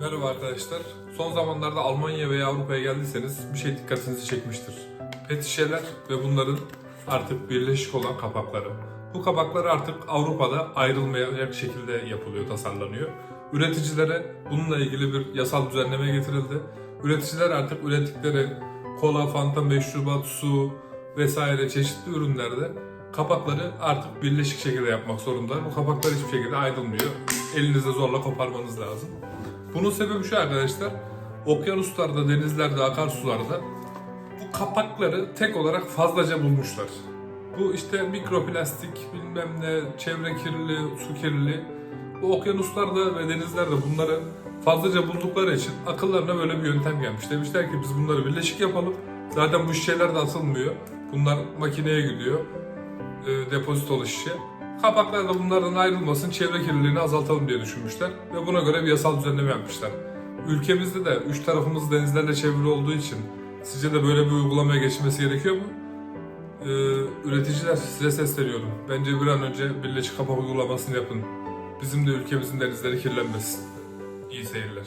Merhaba arkadaşlar. Son zamanlarda Almanya veya Avrupa'ya geldiyseniz bir şey dikkatinizi çekmiştir. Pet şişeler ve bunların artık birleşik olan kapakları. Bu kapaklar artık Avrupa'da ayrılmayacak şekilde yapılıyor, tasarlanıyor. Üreticilere bununla ilgili bir yasal düzenleme getirildi. Üreticiler artık ürettikleri kola, fanta, meşrubat, su vesaire çeşitli ürünlerde kapakları artık birleşik şekilde yapmak zorundalar. Bu kapaklar hiçbir şekilde ayrılmıyor. Elinizde zorla koparmanız lazım. Bunun sebebi şu arkadaşlar. Okyanuslarda, denizlerde, akarsularda bu kapakları tek olarak fazlaca bulmuşlar. Bu işte mikroplastik, bilmem ne, çevre kirliliği, su kirliliği. Bu okyanuslarda ve denizlerde bunları fazlaca buldukları için akıllarına böyle bir yöntem gelmiş. Demişler ki biz bunları birleşik yapalım. Zaten bu şişeler de atılmıyor. Bunlar makineye gidiyor. E, depozitolu şişe. Kapaklar da bunlardan ayrılmasın, çevre kirliliğini azaltalım diye düşünmüşler. Ve buna göre bir yasal düzenleme yapmışlar. Ülkemizde de üç tarafımız denizlerle çevrili olduğu için sizce de böyle bir uygulamaya geçilmesi gerekiyor mu? Ee, üreticiler size sesleniyorum. Bence bir an önce birleşik kapak uygulamasını yapın. Bizim de ülkemizin denizleri kirlenmesin. İyi seyirler.